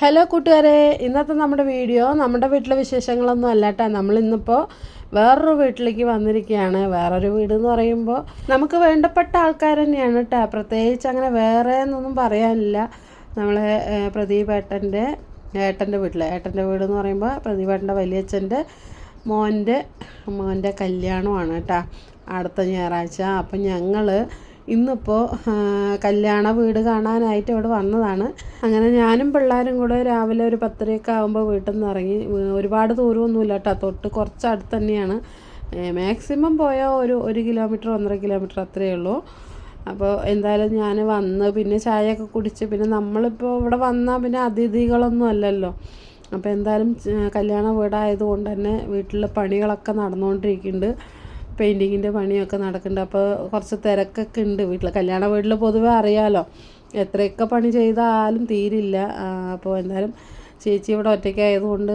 Hello കൂട്ടുകാരെ. ഇന്നത്തെ നമ്മുടെ വീഡിയോ നമ്മുടെ വീട്ടിലെ വിശേഷങ്ങളൊന്നും അല്ല കേട്ടോ നമ്മൾ ഇന്നിപ്പോൾ വേറൊരു വീട്ടിലേക്ക് വന്നിരിക്കുകയാണ്. വേറൊരു വീട് എന്ന് പറയുമ്പോൾ നമുക്ക് വേണ്ടപ്പെട്ട ആൾക്കാർ തന്നെയാണ് കേട്ടോ പ്രത്യേകിച്ച് അങ്ങനെ വേറെ എന്നൊന്നും പറയാനില്ല. നമ്മളെ പ്രദീപ് ഏട്ടന്റെ ഏട്ടന്റെ വീട്ടിൽ ഏട്ടന്റെ വീട് എന്ന് പറയുമ്പോൾ പ്രദീപ് ഏട്ടന്റെ വലിയച്ഛന്റെ മോന്റെ മോന്റെ കല്യാണമാണ് കേട്ടോ അടുത്ത ഞായറാഴ്ച. അപ്പം ഞങ്ങൾ ഇന്നിപ്പോൾ കല്യാണ വീട് കാണാനായിട്ട് ഇവിടെ വന്നതാണ്. അങ്ങനെ ഞാനും പിള്ളേരും കൂടെ രാവിലെ ഒരു പത്തരയൊക്കെ ആകുമ്പോൾ വീട്ടിൽ നിന്ന് ഇറങ്ങി ഒരുപാട് ദൂരമൊന്നുമില്ല കേട്ടോ. തൊട്ട് കുറച്ച് അടുത്ത് തന്നെയാണ് മാക്സിമം പോയാൽ ഒരു ഒരു കിലോമീറ്റർ ഒന്നര കിലോമീറ്റർ അത്രയേ ഉള്ളൂ. അപ്പോൾ എന്തായാലും ഞാൻ വന്ന് പിന്നെ ചായയൊക്കെ കുടിച്ച് പിന്നെ നമ്മളിപ്പോൾ ഇവിടെ വന്നാൽ പിന്നെ അതിഥികളൊന്നും അല്ലല്ലോ. അപ്പോൾ എന്തായാലും കല്യാണ വീടായതുകൊണ്ട് തന്നെ വീട്ടിൽ പണികളൊക്കെ നടന്നുകൊണ്ടിരിക്കുന്നുണ്ട് പെയിന്റിങ്ങിന്റെ പണിയൊക്കെ നടക്കുന്നുണ്ട്. അപ്പോൾ കുറച്ച് തിരക്കൊക്കെ ഉണ്ട് വീട്ടിൽ കല്യാണ വീട്ടിൽ പൊതുവേ അറിയാലോ എത്രയൊക്കെ പണി ചെയ്താലും തീരില്ല. അപ്പോൾ എന്തായാലും ചേച്ചി ഇവിടെ ഒറ്റയ്ക്കായതുകൊണ്ട്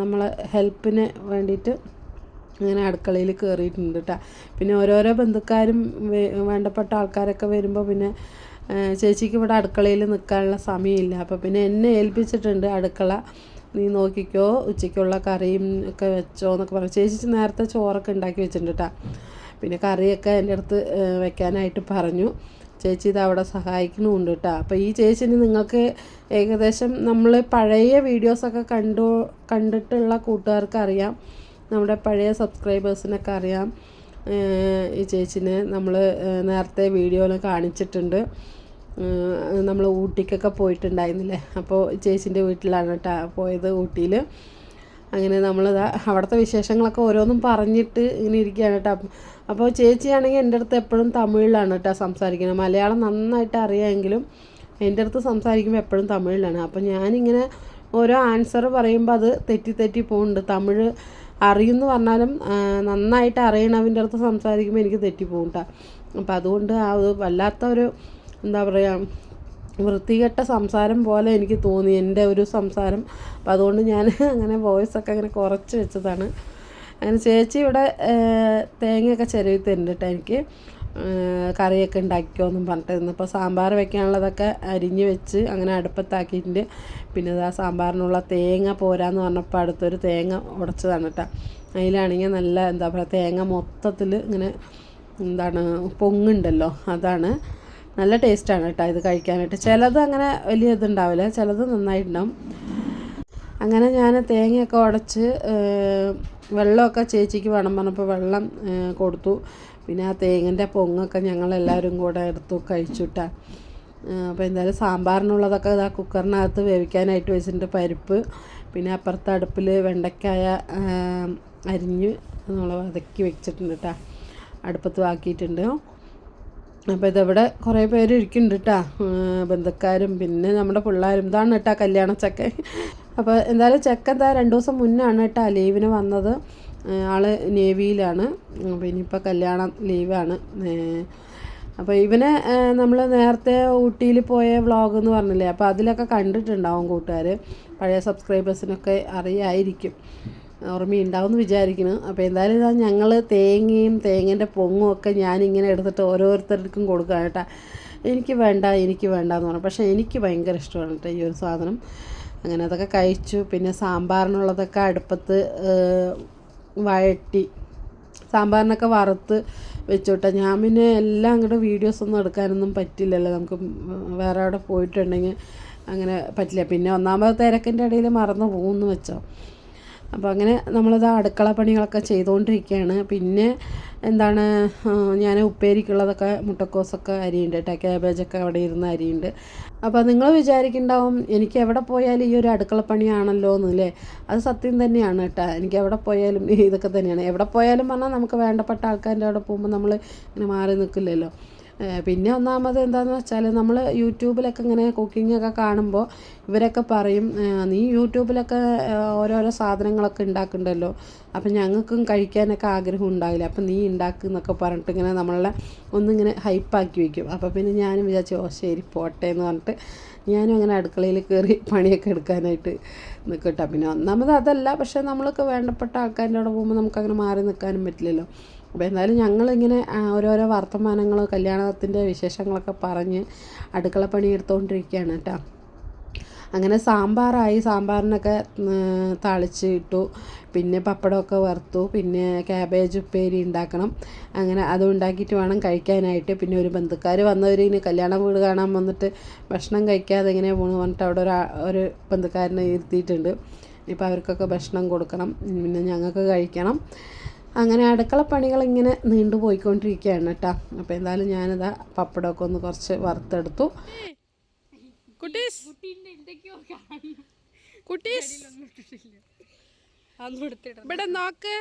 നമ്മളെ ഹെൽപ്പിന് വേണ്ടിയിട്ട് അങ്ങനെ അടുക്കളയിൽ കയറിയിട്ടുണ്ട് കേട്ടോ പിന്നെ ഓരോരോ ബന്ധുക്കാരും വേണ്ടപ്പെട്ട ആൾക്കാരൊക്കെ വരുമ്പോൾ പിന്നെ ചേച്ചിക്ക് ഇവിടെ അടുക്കളയിൽ നിൽക്കാനുള്ള സമയമില്ല. അപ്പോൾ പിന്നെ എന്നെ ഏൽപ്പിച്ചിട്ടുണ്ട് അടുക്കള നീ നോക്കിക്കോ ഉച്ചയ്ക്കുള്ള കറിയും ഒക്കെ വെച്ചോ എന്നൊക്കെ പറഞ്ഞു. ചേച്ചി നേരത്തെ ചോറൊക്കെ ഉണ്ടാക്കി വെച്ചിട്ടുണ്ട് കേട്ടോ പിന്നെ കറിയൊക്കെ എന്റെ അടുത്ത് വെക്കാനായിട്ട് പറഞ്ഞു. ചേച്ചി ഇത് അവിടെ സഹായിക്കണമുണ്ട് കേട്ടോ അപ്പോൾ ഈ ചേച്ചിന് നിങ്ങൾക്ക് ഏകദേശം നമ്മൾ പഴയ വീഡിയോസൊക്കെ കണ്ടു കണ്ടിട്ടുള്ള കൂട്ടുകാർക്ക് അറിയാം. നമ്മുടെ പഴയ സബ്സ്ക്രൈബേഴ്സിനൊക്കെ അറിയാം. ഈ ചേച്ചിനെ നമ്മൾ നേരത്തെ വീഡിയോയിൽ കാണിച്ചിട്ടുണ്ട്. നമ്മൾ ഊട്ടിക്കൊക്കെ പോയിട്ടുണ്ടായിരുന്നില്ലേ? അപ്പോൾ ചേച്ചിന്റെ വീട്ടിലാണ് കേട്ടോ പോയത് ഊട്ടിയിൽ അങ്ങനെ നമ്മളിതാ അവിടുത്തെ വിശേഷങ്ങളൊക്കെ ഓരോന്നും പറഞ്ഞിട്ട് ഇങ്ങനെ ഇരിക്കുകയാണ് കേട്ടോ അപ്പോൾ ചേച്ചിയാണെങ്കിൽ എന്റെ അടുത്ത് എപ്പോഴും തമിഴിലാണ് കേട്ടോ സംസാരിക്കുന്നത്. മലയാളം നന്നായിട്ട് അറിയാമെങ്കിലും എന്റെ അടുത്ത് സംസാരിക്കുമ്പോൾ എപ്പോഴും തമിഴിലാണ്. അപ്പോൾ ഞാനിങ്ങനെ ഓരോ ആൻസർ പറയുമ്പോൾ അത് തെറ്റി തെറ്റി പോകുന്നുണ്ട് തമിഴ് അറിയുമെന്ന് പറഞ്ഞാലും നന്നായിട്ട് അറിയണവന്റെ അടുത്ത് സംസാരിക്കുമ്പോൾ എനിക്ക് തെറ്റി പോകും കേട്ടോ അപ്പോൾ അതുകൊണ്ട് ആ വല്ലാത്ത ഒരു എന്താ പറയുക വൃത്തികെട്ട സംസാരം പോലെ എനിക്ക് തോന്നി എന്റെ ഒരു സംസാരം. അപ്പോൾ അതുകൊണ്ട് ഞാൻ അങ്ങനെ വോയിസൊക്കെ അങ്ങനെ കുറച്ച് വെച്ചതാണ്. അങ്ങനെ ചേച്ചി ഇവിടെ തേങ്ങയൊക്കെ ചിരവി തരുന്നുണ്ട് എനിക്ക് കറിയൊക്കെ ഉണ്ടാക്കിക്കോ എന്നും പറഞ്ഞിട്ട് ഇന്നിപ്പോൾ സാമ്പാർ വെക്കാനുള്ളതൊക്കെ അരിഞ്ഞ് വെച്ച് അങ്ങനെ അടുപ്പത്താക്കിയിട്ടുണ്ട്. പിന്നെ ആ സാമ്പാറിനുള്ള തേങ്ങ പോരാന്ന് പറഞ്ഞപ്പോൾ അടുത്തൊരു തേങ്ങ ഉടച്ചതാണ് കേട്ടോ. അതിലാണെങ്കിൽ നല്ല എന്താ പറയുക തേങ്ങ മൊത്തത്തിൽ ഇങ്ങനെ എന്താണ് പൊങ്ങുണ്ടല്ലോ അതാണ്. നല്ല ടേസ്റ്റാണ് കേട്ടോ ഇത് കഴിക്കാനായിട്ട്. ചിലത് അങ്ങനെ വലിയ ഇതുണ്ടാവില്ല ചിലത് നന്നായിട്ടുണ്ടാവും. അങ്ങനെ ഞാൻ തേങ്ങയൊക്കെ ഉടച്ച് വെള്ളമൊക്കെ ചേച്ചിക്ക് വേണം പറഞ്ഞപ്പോൾ വെള്ളം കൊടുത്തു. പിന്നെ ആ തേങ്ങന്റെ പൊങ്ങൊക്കെ ഞങ്ങളെല്ലാവരും കൂടെ എടുത്തു കഴിച്ചുട്ടാ. അപ്പോൾ എന്തായാലും സാമ്പാറിനുള്ളതൊക്കെ ഇതാ കുക്കറിനകത്ത് വേവിക്കാനായിട്ട് വെച്ചിട്ടുണ്ട് പരിപ്പ്. പിന്നെ അപ്പുറത്തെ അടുപ്പിൽ വെണ്ടയ്ക്കായ അരിഞ്ഞ് നമ്മൾ വതക്കി വെച്ചിട്ടുണ്ട് കേട്ടോ. അടുപ്പത്ത് ആക്കിയിട്ടുണ്ട്. അപ്പോൾ ഇതവിടെ കുറേ പേര് ഇരിക്കുന്നുണ്ട് കേട്ടോ ബന്ധുക്കാരും പിന്നെ നമ്മുടെ പിള്ളേരും. ഇതാണ് കേട്ടോ കല്യാണ അപ്പോൾ എന്തായാലും ചെക്ക എന്താ രണ്ട് ദിവസം മുന്നാണ് കേട്ടോ ലീവിന് വന്നത്. ആൾ നേവിയിലാണ്. അപ്പോൾ ഇനിയിപ്പോൾ കല്യാണം ലീവാണ്. അപ്പോൾ ഇവനെ നമ്മൾ നേരത്തെ ഊട്ടിയിൽ പോയ വ്ളോഗ് എന്ന് പറഞ്ഞില്ലേ? അപ്പോൾ അതിലൊക്കെ കണ്ടിട്ടുണ്ടാവും കൂട്ടുകാർ പഴയ സബ്സ്ക്രൈബേഴ്സിനൊക്കെ അറിയായിരിക്കും. ഓർമ്മയുണ്ടാവും എന്ന് വിചാരിക്കുന്നു. അപ്പോൾ എന്തായാലും ഇതാ ഞങ്ങൾ തേങ്ങയും തേങ്ങേന്റെ പൊങ്ങും ഒക്കെ ഞാനിങ്ങനെ എടുത്തിട്ട് ഓരോരുത്തർക്കും കൊടുക്കുകയാണ് കേട്ടോ. എനിക്ക് വേണ്ട എനിക്ക് വേണ്ട എന്ന് പറഞ്ഞു. പക്ഷേ എനിക്ക് ഭയങ്കര ഇഷ്ടമാണ് കേട്ടോ ഈ ഒരു സാധനം. അങ്ങനെ അതൊക്കെ കഴിച്ചു. പിന്നെ സാമ്പാറിനുള്ളതൊക്കെ അടുപ്പത്ത് വഴറ്റി സാമ്പാറിനൊക്കെ വറുത്ത് വെച്ചോട്ടെ ഞാൻ പിന്നെ എല്ലാം അങ്ങോട്ട് വീഡിയോസ് ഒന്നും എടുക്കാനൊന്നും പറ്റില്ലല്ലോ. നമുക്ക് വേറെ അവിടെ പോയിട്ടുണ്ടെങ്കിൽ അങ്ങനെ പറ്റില്ല. പിന്നെ ഒന്നാമത് തിരക്കിന്റെ ഇടയിൽ മറന്നു പോകുമെന്ന് വെച്ചോ. അപ്പോൾ അങ്ങനെ നമ്മളത് അടുക്കള പണികളൊക്കെ ചെയ്തുകൊണ്ടിരിക്കുകയാണ് പിന്നെ എന്താണ് ഞാൻ ഉപ്പേരിക്കുള്ളതൊക്കെ മുട്ടക്കോസൊക്കെ അരിയുണ്ട് കേട്ടോ ക്യാബേജൊക്കെ അവിടെ ഇരുന്ന് അരിയുണ്ട്. അപ്പോൾ നിങ്ങൾ വിചാരിക്കുന്നുണ്ടാവും എനിക്ക് എവിടെ പോയാലും ഈ ഒരു അടുക്കള പണിയാണല്ലോ എന്നല്ലേ അത് സത്യം തന്നെയാണ് കേട്ടോ എനിക്ക് എവിടെ പോയാലും ഇതൊക്കെ തന്നെയാണ്. എവിടെ പോയാലും പറഞ്ഞാൽ നമുക്ക് വേണ്ടപ്പെട്ട ആൾക്കാരുടെ അവിടെ പോകുമ്പോൾ നമ്മൾ ഇങ്ങനെ മാറി നിൽക്കില്ലല്ലോ പിന്നെ ഒന്നാമത് എന്താണെന്ന് വെച്ചാൽ നമ്മൾ യൂട്യൂബിലൊക്കെ ഇങ്ങനെ കുക്കിംഗ് ഒക്കെ കാണുമ്പോൾ ഇവരൊക്കെ പറയും നീ യൂട്യൂബിലൊക്കെ ഓരോരോ സാധനങ്ങളൊക്കെ ഉണ്ടാക്കുന്നുണ്ടല്ലോ അപ്പം ഞങ്ങൾക്കും കഴിക്കാനൊക്കെ ആഗ്രഹം ഉണ്ടാവില്ല? അപ്പം നീ ഉണ്ടാക്കുന്നൊക്കെ പറഞ്ഞിട്ട് ഇങ്ങനെ നമ്മളെ ഒന്നിങ്ങനെ ഹൈപ്പാക്കി വയ്ക്കും അപ്പോൾ പിന്നെ ഞാനും വിചാരിച്ചു ഓ ശരി പോട്ടെ എന്ന് പറഞ്ഞിട്ട് ഞാനും അങ്ങനെ അടുക്കളയിൽ കയറി പണിയൊക്കെ എടുക്കാനായിട്ട് നിൽക്കട്ടെ പിന്നെ ഒന്നാമത് അതല്ല പക്ഷേ നമ്മളൊക്കെ വേണ്ടപ്പെട്ട ആൾക്കാരുടെ അവിടെ പോകുമ്പോൾ നമുക്കങ്ങനെ മാറി നിൽക്കാനും പറ്റില്ലല്ലോ. അപ്പോൾ എന്തായാലും ഞങ്ങളിങ്ങനെ ഓരോരോ വർത്തമാനങ്ങൾ കല്യാണത്തിന്റെ വിശേഷങ്ങളൊക്കെ പറഞ്ഞ് അടുക്കള പണി എടുത്തുകൊണ്ടിരിക്കുകയാണ് കേട്ടോ. അങ്ങനെ സാമ്പാറായി സാമ്പാറിനൊക്കെ താളിച്ച് ഇട്ടു. പിന്നെ പപ്പടമൊക്കെ വറുത്തു. പിന്നെ ക്യാബേജ് ഉപ്പേരി ഉണ്ടാക്കണം. അങ്ങനെ അത് ഉണ്ടാക്കിയിട്ട് വേണം കഴിക്കാനായിട്ട്. പിന്നെ ഒരു ബന്ധുക്കാർ വന്നവർ ഇനി കല്യാണ വീട് കാണാൻ വന്നിട്ട് ഭക്ഷണം കഴിക്കാതെ എങ്ങനെ പോണു പറഞ്ഞിട്ട് അവിടെ ഒരു ഒരു ബന്ധുക്കാരനെ ഇരുത്തിയിട്ടുണ്ട്. ഇപ്പോൾ അവർക്കൊക്കെ ഭക്ഷണം കൊടുക്കണം. പിന്നെ ഞങ്ങൾക്ക് കഴിക്കണം. അങ്ങനെ അടുക്കള പണികൾ ഇങ്ങനെ നീണ്ടു പോയിക്കൊണ്ടിരിക്കുകയാണ് കേട്ടോ. അപ്പോൾ എന്തായാലും ഞാനിതാ പപ്പടമൊക്കെ ഒന്ന് കുറച്ച് വറുത്തെടുത്തു. കുട്ടീസ്. ഇവിടെ നോക്ക്.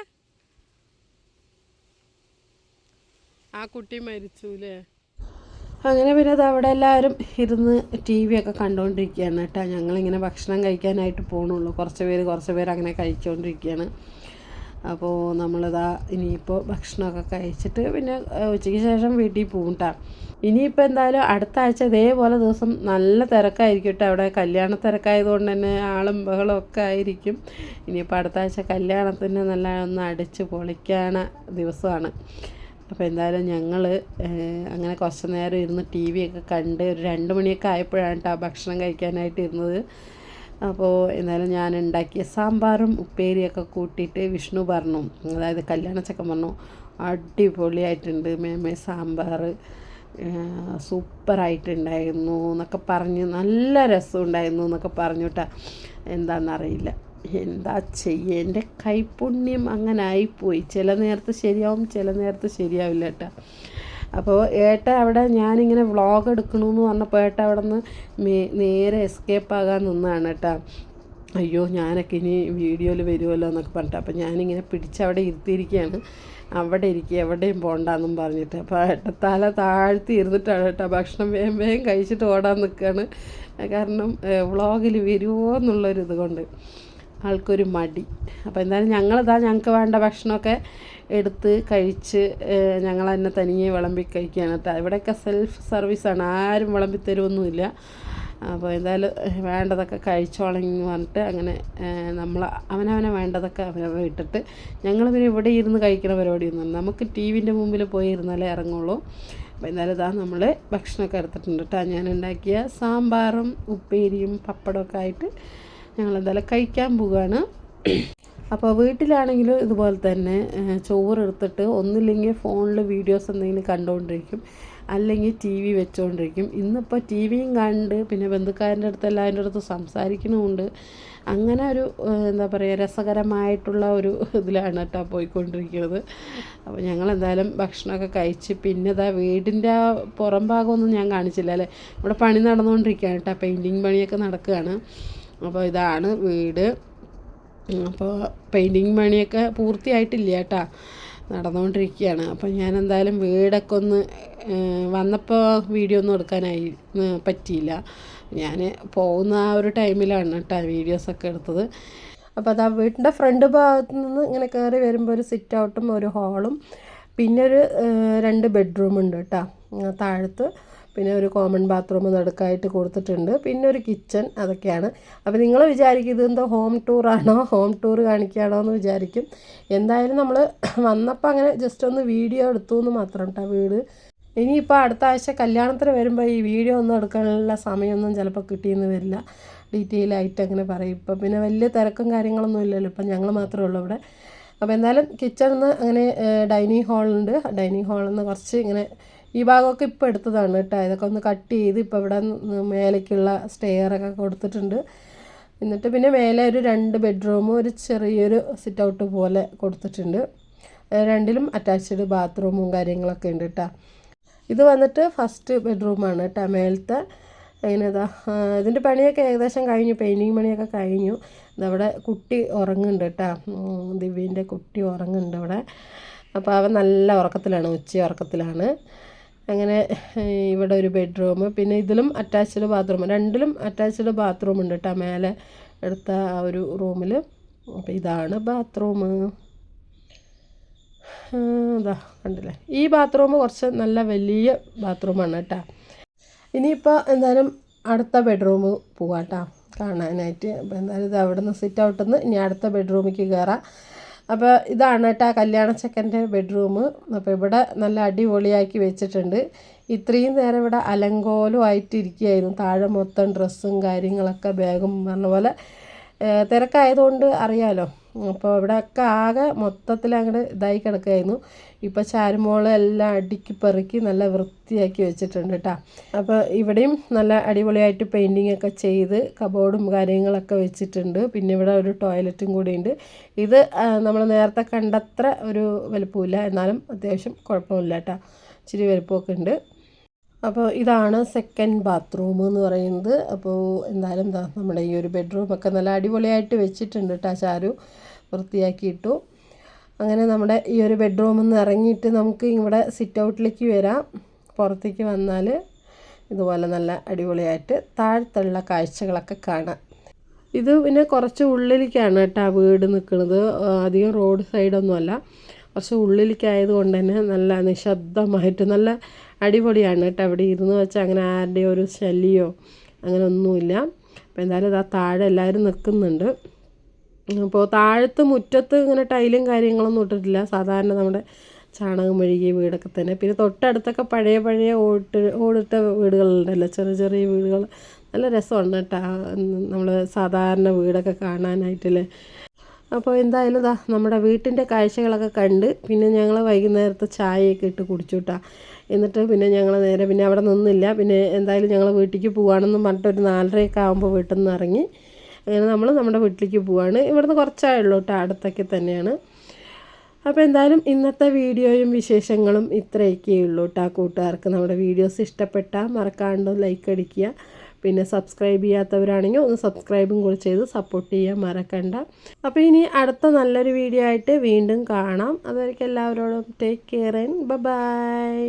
ആ കുട്ടി മരിച്ചു അല്ലേ അങ്ങനെ പിന്നെ അത് അവിടെ എല്ലാവരും ഇരുന്ന് ടി വി ഒക്കെ കണ്ടുകൊണ്ടിരിക്കുകയാണ് കേട്ടോ. ഞങ്ങളിങ്ങനെ ഭക്ഷണം കഴിക്കാനായിട്ട് പോകണുള്ളൂ കുറച്ച് പേര് കുറച്ച് പേര് അങ്ങനെ കഴിച്ചുകൊണ്ടിരിക്കുകയാണ് അപ്പോൾ നമ്മളിതാ ഇനിയിപ്പോൾ ഭക്ഷണമൊക്കെ കഴിച്ചിട്ട് പിന്നെ ഉച്ചയ്ക്ക് ശേഷം വീട്ടിൽ പോകും ഇനിയിപ്പോൾ എന്തായാലും അടുത്ത ആഴ്ച ഇതേപോലെ ദിവസം നല്ല തിരക്കായിരിക്കും കേട്ടോ അവിടെ കല്യാണ തിരക്കായതുകൊണ്ട് തന്നെ ആളും ബഹളം ഒക്കെ ആയിരിക്കും. ഇനിയിപ്പോൾ അടുത്ത ആഴ്ച കല്യാണത്തിന് നല്ല ഒന്ന് അടിച്ച് പൊളിക്കാന ദിവസമാണ്. അപ്പോൾ എന്തായാലും ഞങ്ങൾ അങ്ങനെ കുറച്ച് നേരം ഇരുന്ന് ടി വി ഒക്കെ കണ്ട് ഒരു രണ്ട് മണിയൊക്കെ ആയപ്പോഴാണ് കേട്ടോ ഭക്ഷണം കഴിക്കാനായിട്ട് ഇരുന്നത്. അപ്പോൾ എന്തായാലും ഞാൻ ഉണ്ടാക്കിയ സാമ്പാറും ഉപ്പേരിയൊക്കെ കൂട്ടിയിട്ട് വിഷ്ണു പറഞ്ഞു. അതായത് കല്യാണ ചക്കൻ പറഞ്ഞു. അടിപൊളിയായിട്ടുണ്ട് മേമേ സാമ്പാർ സൂപ്പറായിട്ടുണ്ടായിരുന്നു എന്നൊക്കെ പറഞ്ഞ് നല്ല രസം ഉണ്ടായിരുന്നു എന്നൊക്കെ പറഞ്ഞുട്ടാ. എന്താണെന്നറിയില്ല എന്താ ചെയ്യുക എന്റെ കൈപുണ്യം അങ്ങനെ ആയിപ്പോയി. ചില നേരത്ത് ശരിയാവും ചില നേരത്ത് ശരിയാവില്ല കേട്ടോ. അപ്പോൾ ഏട്ട അവിടെ ഞാനിങ്ങനെ വ്ളോഗ് എടുക്കണമെന്ന് പറഞ്ഞപ്പോൾ ഏട്ട അവിടെ നിന്ന് നേരെ എസ്കേപ്പ് ആകാൻ നിന്നാണ് കേട്ടോ. അയ്യോ ഞാനൊക്കെ ഇനി വീഡിയോയിൽ വരുമല്ലോ എന്നൊക്കെ പറഞ്ഞിട്ട്. അപ്പോൾ ഞാനിങ്ങനെ പിടിച്ചവിടെ ഇരുത്തിയിരിക്കുകയാണ്. അവിടെ ഇരിക്കുക എവിടെയും പോകണ്ടെന്നും പറഞ്ഞിട്ട്. അപ്പോൾ ഏട്ട തല താഴ്ത്തി ഇരുന്നിട്ടാണ് കേട്ടോ. ഭക്ഷണം വേഗം വേഗം കഴിച്ചിട്ട് ഓടാൻ നിൽക്കുകയാണ് കാരണം വ്ളോഗിൽ വരുമോ എന്നുള്ളൊരിത് കൊണ്ട്. ആൾക്കൊരു മടി. അപ്പോൾ എന്തായാലും ഞങ്ങളിതാ ഞങ്ങൾക്ക് വേണ്ട ഭക്ഷണമൊക്കെ എടുത്ത് കഴിച്ച് ഞങ്ങൾ തന്നെ തനിയെ വിളമ്പി കഴിക്കുകയാണ്. കേട്ടോ ഇവിടെയൊക്കെ സെൽഫ് സർവീസാണ് ആരും വിളമ്പി തരുമൊന്നുമില്ല അപ്പോൾ എന്തായാലും വേണ്ടതൊക്കെ കഴിച്ചോളെന്ന് പറഞ്ഞിട്ട് അങ്ങനെ നമ്മൾ അവനവനെ വേണ്ടതൊക്കെ അവനവനെ ഇട്ടിട്ട് ഞങ്ങൾ പിന്നെ ഇവിടെ ഇരുന്ന് കഴിക്കുന്ന പരിപാടിയൊന്നും നമുക്ക് ടി വിന്റെ മുമ്പിൽ പോയി ഇരുന്നാലേ ഇറങ്ങുള്ളൂ. അപ്പോൾ എന്തായാലും ഇതാ നമ്മൾ ഭക്ഷണമൊക്കെ എടുത്തിട്ടുണ്ട് കേട്ടോ ഞാൻ ഉണ്ടാക്കിയ സാമ്പാറും ഉപ്പേരിയും പപ്പടമൊക്കെ ആയിട്ട് ഞങ്ങൾ എന്തായാലും കഴിക്കാൻ പോവുകയാണ് അപ്പോൾ വീട്ടിലാണെങ്കിലും ഇതുപോലെ തന്നെ ചോറ് എടുത്തിട്ട് ഒന്നില്ലെങ്കിൽ ഫോണിൽ വീഡിയോസ് എന്തെങ്കിലും കണ്ടുകൊണ്ടിരിക്കും അല്ലെങ്കിൽ ടി വി വെച്ചുകൊണ്ടിരിക്കും ഇന്നിപ്പോൾ ടി വിയും കണ്ട് പിന്നെ ബന്ധുക്കാരന്റെ അടുത്ത് എല്ലാവരുടെ അടുത്ത് സംസാരിക്കണമുണ്ട്. അങ്ങനെ ഒരു എന്താ പറയുക രസകരമായിട്ടുള്ള ഒരു ഇതിലാണ് കേട്ടോ പോയിക്കൊണ്ടിരിക്കുന്നത്. അപ്പോൾ ഞങ്ങൾ എന്തായാലും ഭക്ഷണമൊക്കെ കഴിച്ച് പിന്നെ ഇതാ വീടിന്റെ ആ പുറം ഭാഗമൊന്നും ഞാൻ കാണിച്ചില്ല അല്ലേ? ഇവിടെ പണി നടന്നുകൊണ്ടിരിക്കുകയാണ് കേട്ടോ പെയിന്റിങ് പണിയൊക്കെ നടക്കുകയാണ്. അപ്പോൾ ഇതാണ് വീട്. അപ്പോൾ പെയിന്റിങ് പണിയൊക്കെ പൂർത്തിയായിട്ടില്ല കേട്ടോ. നടന്നുകൊണ്ടിരിക്കുകയാണ്. അപ്പോൾ ഞാൻ എന്തായാലും വീടൊക്കെ ഒന്ന് വന്നപ്പോൾ വീഡിയോ ഒന്നും എടുക്കാനായി പറ്റിയില്ല. ഞാൻ പോകുന്ന ആ ഒരു ടൈമിലാണ് കേട്ടോ വീഡിയോസൊക്കെ എടുത്തത്. അപ്പോൾ അത് ആ ഫ്രണ്ട് ഭാഗത്ത് നിന്ന് ഇങ്ങനെ കയറി വരുമ്പോൾ ഒരു സിറ്റ് ഔട്ടും ഒരു ഹാളും പിന്നെ ഒരു രണ്ട് ബെഡ്റൂം ഉണ്ട് കേട്ടോ താഴത്ത്. പിന്നെ ഒരു കോമൺ ബാത്റൂം നടുക്കായിട്ട് കൊടുത്തിട്ടുണ്ട്. പിന്നെ ഒരു കിച്ചൺ അതൊക്കെയാണ്. അപ്പോൾ നിങ്ങൾ വിചാരിക്കും ഇതെന്തോ ഹോം ടൂറാണോ ഹോം ടൂർ കാണിക്കുകയാണോ എന്ന് വിചാരിക്കും. എന്തായാലും നമ്മൾ വന്നപ്പോൾ അങ്ങനെ ജസ്റ്റ് ഒന്ന് വീഡിയോ എടുത്തു എന്ന് മാത്രം കേട്ടോ വീട്. ഇനിയിപ്പോൾ അടുത്ത ആഴ്ച കല്യാണത്തിന് വരുമ്പോൾ ഈ വീഡിയോ ഒന്നും എടുക്കാനുള്ള സമയമൊന്നും ചിലപ്പോൾ കിട്ടിയെന്ന് വരില്ല. ഡീറ്റെയിൽ ആയിട്ട് അങ്ങനെ പറയും. ഇപ്പം പിന്നെ വലിയ തിരക്കും കാര്യങ്ങളൊന്നും ഇല്ലല്ലോ. ഇപ്പം ഞങ്ങൾ മാത്രമേ ഉള്ളൂ ഇവിടെ. അപ്പോൾ എന്തായാലും കിച്ചണിൽ നിന്ന് അങ്ങനെ ഡൈനിങ് ഹാളുണ്ട് ഡൈനിങ് ഹാളിൽ നിന്ന് കുറച്ച് ഇങ്ങനെ ഈ ഭാഗമൊക്കെ ഇപ്പോൾ എടുത്തതാണ് കേട്ടോ. ഇതൊക്കെ ഒന്ന് കട്ട് ചെയ്ത് ഇപ്പോൾ ഇവിടെ മേലേക്കുള്ള സ്റ്റെയറൊക്കെ കൊടുത്തിട്ടുണ്ട്. എന്നിട്ട് പിന്നെ മേലെ ഒരു രണ്ട് ബെഡ്റൂമും ഒരു ചെറിയൊരു സിറ്റ് ഔട്ട് പോലെ കൊടുത്തിട്ടുണ്ട്. രണ്ടിലും അറ്റാച്ച്ഡ് ബാത്റൂമും കാര്യങ്ങളൊക്കെ ഉണ്ട് കേട്ടോ. ഇത് വന്നിട്ട് ഫസ്റ്റ് ബെഡ്റൂമാണ് കേട്ടോ മേലത്തെ. അതിനതാ ഇതിന്റെ പണിയൊക്കെ ഏകദേശം കഴിഞ്ഞു പെയിന്റിങ് പണിയൊക്കെ കഴിഞ്ഞു. ഇതവിടെ കുട്ടി ഉറങ്ങുന്നുണ്ട് കേട്ടോ. ദിവ്യന്റെ കുട്ടി ഉറങ്ങുന്നുണ്ട് ഇവിടെ അപ്പോൾ അവൻ നല്ല ഉറക്കത്തിലാണ് ഉച്ച ഉറക്കത്തിലാണ് അങ്ങനെ ഇവിടെ ഒരു ബെഡ്റൂം. പിന്നെ ഇതിലും അറ്റാച്ച്ഡ് ബാത്റൂം. രണ്ടിലും അറ്റാച്ച്ഡ് ബാത്റൂം ഉണ്ട് കേട്ടോ മേലെ എടുത്ത ആ ഒരു റൂമിൽ അപ്പോൾ ഇതാണ് ബാത്റൂം. ഇതാ കണ്ടില്ലേ? ഈ ബാത്റൂം കുറച്ച് നല്ല വലിയ ബാത്റൂമാണ് കേട്ടോ ഇനിയിപ്പോൾ എന്തായാലും അടുത്ത ബെഡ്റൂം പോവാം കേട്ടോ കാണാനായിട്ട്. അപ്പോൾ എന്തായാലും ഇത് അവിടെ നിന്ന് സിറ്റ് ഔട്ടിൽ നിന്ന് ഇനി അടുത്ത ബെഡ്റൂമിലേക്ക് കയറാം അപ്പോൾ ഇതാണ് കേട്ടോ കല്യാണ ചെക്കന്റെ ബെഡ്റൂം. അപ്പോൾ ഇവിടെ നല്ല അടിപൊളിയാക്കി വെച്ചിട്ടുണ്ട്. ഇത്രയും നേരം ഇവിടെ അലങ്കോലമായിട്ടിരിക്കുകയായിരുന്നു. താഴെ മൊത്തം ഡ്രസ്സും കാര്യങ്ങളൊക്കെ ബാഗും പറഞ്ഞ പോലെ തിരക്കായതുകൊണ്ട് അറിയാലോ. അപ്പോൾ ഇവിടെയൊക്കെ ആകെ മൊത്തത്തിൽ അങ്ങോട്ട് ഇതായി കിടക്കുകയായിരുന്നു ഇപ്പോൾ ചാരുമോൾ എല്ലാം അടുക്കി പെറുക്കി നല്ല വൃത്തിയാക്കി വെച്ചിട്ടുണ്ട് കേട്ടോ അപ്പോൾ ഇവിടെയും നല്ല അടിപൊളിയായിട്ട് പെയിന്റിങ് ഒക്കെ ചെയ്ത് കബോർഡും കാര്യങ്ങളൊക്കെ വെച്ചിട്ടുണ്ട്. പിന്നെ ഇവിടെ ഒരു ടോയ്ലറ്റും കൂടി ഉണ്ട്. ഇത് നമ്മൾ നേരത്തെ കണ്ടത്ര ഒരു വലുപ്പമില്ല എന്നാലും അത്യാവശ്യം കുഴപ്പമില്ല കേട്ടോ ഇച്ചിരി വലുപ്പമൊക്കെ ഉണ്ട്. അപ്പോൾ ഇതാണ് സെക്കൻഡ് ബാത്റൂം എന്ന് പറയുന്നത്. അപ്പോൾ എന്തായാലും എന്താ നമ്മുടെ ഈ ഒരു ബെഡ്റൂമൊക്കെ നല്ല അടിപൊളിയായിട്ട് വെച്ചിട്ടുണ്ട് കേട്ടോ ചാരു. വൃത്തിയാക്കിയിട്ടു അങ്ങനെ നമ്മുടെ ഈ ഒരു ബെഡ്റൂമിൽ നിന്ന് ഇറങ്ങിയിട്ട് നമുക്ക് ഇവിടെ സിറ്റ് ഔട്ടിലേക്ക് വരാം. പുറത്തേക്ക് വന്നാൽ ഇതുപോലെ നല്ല അടിപൊളിയായിട്ട് താഴത്തുള്ള കാഴ്ചകളൊക്കെ കാണാം. ഇത് പിന്നെ കുറച്ച് ഉള്ളിലേക്കാണ് കേട്ടോ വീട് നിൽക്കുന്നത് അധികം റോഡ് സൈഡൊന്നുമല്ല കുറച്ച് ഉള്ളിലേക്കായത് കൊണ്ട് തന്നെ നല്ല നിശബ്ദമായിട്ട് നല്ല അടിപൊളിയാണ് കേട്ടോ. അവിടെ ഇരുന്ന് വെച്ചാൽ അങ്ങനെ ആരുടെയോ ഒരു ശല്യമോ അങ്ങനെ ഒന്നുമില്ല അപ്പോൾ എന്തായാലും ഇതാ താഴെ എല്ലാവരും നിൽക്കുന്നുണ്ട്. അപ്പോൾ താഴത്ത് മുറ്റത്ത് ഇങ്ങനെ ടൈലും കാര്യങ്ങളൊന്നും ഇട്ടിട്ടില്ല. സാധാരണ നമ്മുടെ ചാണകം മെഴുകിയ വീടൊക്കെ തന്നെ. പിന്നെ തൊട്ടടുത്തൊക്കെ പഴയ പഴയ ഓട്ട് ഓടിട്ട വീടുകളുണ്ടല്ലോ. ചെറിയ ചെറിയ വീടുകൾ. നല്ല രസമുണ്ട് കേട്ടോ. നമ്മൾ സാധാരണ വീടൊക്കെ കാണാനായിട്ടല്ലേ. അപ്പോൾ എന്തായാലും ഇതാ നമ്മുടെ വീട്ടിന്റെ കാഴ്ചകളൊക്കെ കണ്ട് പിന്നെ ഞങ്ങൾ വൈകുന്നേരത്തെ ചായയൊക്കെ ഇട്ട് കുടിച്ചു കേട്ടോ എന്നിട്ട് പിന്നെ ഞങ്ങൾ നേരെ പിന്നെ അവിടെ നിന്നില്ല. പിന്നെ എന്തായാലും ഞങ്ങൾ വീട്ടിലേക്ക് പോവാണെന്നും പറഞ്ഞിട്ട് ഒരു നാലരയൊക്കെ ആകുമ്പോൾ വീട്ടിൽ നിന്ന് ഇറങ്ങി. അങ്ങനെ നമ്മൾ നമ്മുടെ വീട്ടിലേക്ക് പോവാണ്. ഇവിടുന്ന് കുറച്ചായുള്ളൂ കേട്ടോ അടുത്തൊക്കെ തന്നെയാണ്. അപ്പോൾ എന്തായാലും ഇന്നത്തെ വീഡിയോയും വിശേഷങ്ങളും ഇത്രയൊക്കെയേ ഉള്ളൂ കേട്ടോ കൂട്ടുകാർക്ക്. നമ്മുടെ വീഡിയോസ് ഇഷ്ടപ്പെട്ടാൽ മറക്കാണ്ട് ലൈക്ക് അടിക്കുക. പിന്നെ സബ്സ്ക്രൈബ് ചെയ്യാത്തവരാണെങ്കിൽ ഒന്ന് സബ്സ്ക്രൈബും കൂടി ചെയ്ത് സപ്പോർട്ട് ചെയ്യാൻ മറക്കണ്ട. അപ്പോൾ ഇനി അടുത്ത നല്ലൊരു വീഡിയോ ആയിട്ട് വീണ്ടും കാണാം. അതുവരെയ്ക്കും എല്ലാവരോടും ടേക്ക് കെയർ ആൻഡ് ബൈ